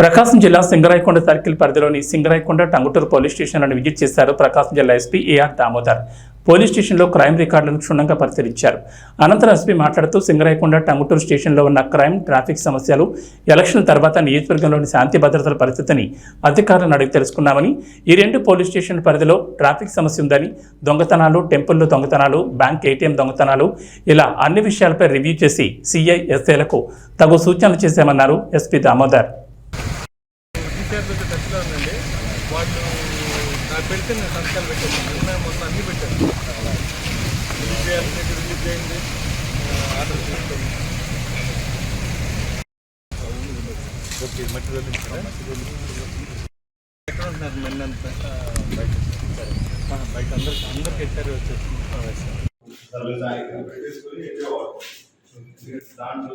ప్రకాశం జిల్లా సింగరాయకొండ సర్కిల్ పరిధిలోని సింగరాయకొండ టంగుటూరు పోలీస్ స్టేషన్లను విజిట్ చేశారు ప్రకాశం జిల్లా ఎస్పీ ఏఆర్ దామోదర్. పోలీస్ స్టేషన్లో క్రైమ్ రికార్డులను క్షుణ్ణంగా పరిశీలించారు. అనంతరం ఎస్పీ మాట్లాడుతూ సింగరాయకొండ టంగుటూరు స్టేషన్లో ఉన్న క్రైమ్ ట్రాఫిక్ సమస్యలు ఎలక్షన్ తర్వాత నియోజకవర్గంలోని శాంతి భద్రతల పరిస్థితిని అధికారులను అడిగి తెలుసుకున్నామని ఈ రెండు పోలీస్ స్టేషన్ పరిధిలో ట్రాఫిక్ సమస్య ఉందని దొంగతనాలు టెంపుల్లో దొంగతనాలు బ్యాంక్ ఏటీఎం దొంగతనాలు ఇలా అన్ని విషయాలపై రివ్యూ చేసి సీఐ ఎస్ఏలకు తగు సూచనలు చేశామన్నారు ఎస్పీ దామోదర్. టీచర్లతో టచ్లో ఉందండి వాళ్ళు నాకు పెడితే నేను సంతకాలు పెట్టాను నిన్న మొన్న అన్ని పెట్టాను. రిలీజ్ చేయాలంటే రిలీజ్ చేయండి ఆర్డర్ తీసుకోండి ఓకే మట్టి ఎక్కడ ఉంటున్నారు మెన్ అంతా? బయట. బయట అందరికి అందరికి హెచ్ఆర్ వచ్చేసి? దాంట్లో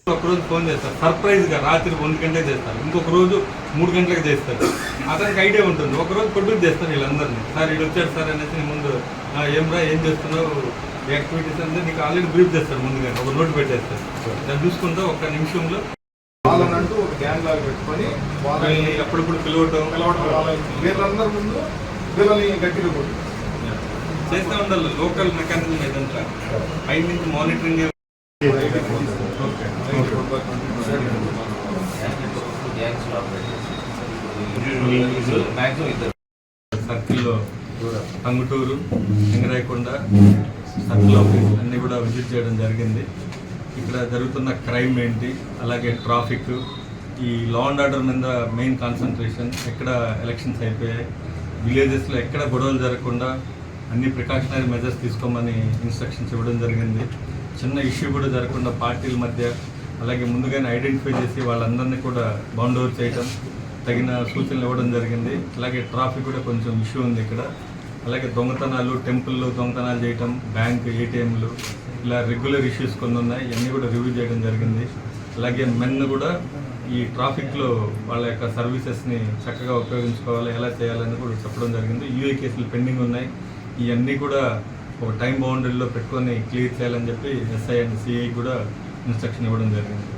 ఏం బయట ఒక రోజు ఫోన్ చేస్తారు. సర్ప్రైజ్గా రాత్రి ఒంటి గంటలకు చేస్తారు. ఇంకొక రోజు మూడు గంటలకు చేస్తారు. అతనికి ఐడియా ఉంటుంది. ఒక రోజు పొద్దుకు చేస్తారు వీళ్ళందరినీ. సార్ వీళ్ళు వచ్చారు సార్ అనేసి ముందు "ఆ, ఏం రా ఏం చేస్తున్నావు? యాక్టివిటీస్ అంటే నీకు ఆల్రెడీ బ్రీఫ్ చేస్తారు ముందుగా ఒక నోట్ పెట్టేస్తారు. దాన్ని చూసుకుంటూ ఒక నిమిషంలో వాళ్ళనంటూ ఒక గ్యాంగ్ లాగా పెట్టుకొని వాళ్ళని అప్పుడప్పుడు పిలవటం. పిలవడం వాళ్ళ వీళ్ళందరి ముందు వీళ్ళని గట్టిగా కొట్టు. చేస్తూ ఉండాలి. Local mechanism ఏదంతా. పై నుంచి మానిటరింగ్ సర్కిల్లో అంగుటూరు సింగరాయకొండ సర్కిల్ ఆఫీస్ అన్ని కూడా విజిట్ చేయడం జరిగింది. ఇక్కడ జరుగుతున్న క్రైమ్ ఏంటి అలాగే ట్రాఫిక్ ఈ లా అండ్ ఆర్డర్ మీద మెయిన్ కాన్సన్ట్రేషన్ ఎక్కడ ఎలక్షన్స్ అయిపోయాయి విలేజెస్లో ఎక్కడ గొడవలు జరగకుండా అన్ని ప్రికాషనరీ మెజర్స్ తీసుకోమని ఇన్స్ట్రక్షన్స్ ఇవ్వడం జరిగింది. చిన్న ఇష్యూ కూడా జరగకుండా పార్టీల మధ్య అలాగే ముందుగానే ఐడెంటిఫై చేసి వాళ్ళందరినీ కూడా బౌండ్ ఓవర్ చేయటం తగిన సూచనలు ఇవ్వడం జరిగింది. అలాగే ట్రాఫిక్ కూడా కొంచెం ఇష్యూ ఉంది ఇక్కడ. అలాగే దొంగతనాలు టెంపుల్లో దొంగతనాలు చేయటం బ్యాంక్ ఏటీఎంలు ఇలా రెగ్యులర్ ఇష్యూస్ కొన్ని ఉన్నాయి. ఇవన్నీ కూడా రివ్యూ చేయడం జరిగింది. అలాగే మెన్ కూడా ఈ ట్రాఫిక్లో వాళ్ళ యొక్క సర్వీసెస్ని చక్కగా ఉపయోగించుకోవాలి ఎలా చేయాలని కూడా చెప్పడం జరిగింది. యూఏ కేసులు పెండింగ్ ఉన్నాయి. ఇవన్నీ కూడా ఒక టైం బౌండరీలో పెట్టుకొని క్లియర్ చేయాలని చెప్పి ఎస్ఐ అండ్ సిఐ కూడా ఇన్స్ట్రక్షన్ ఇవ్వడం జరిగింది.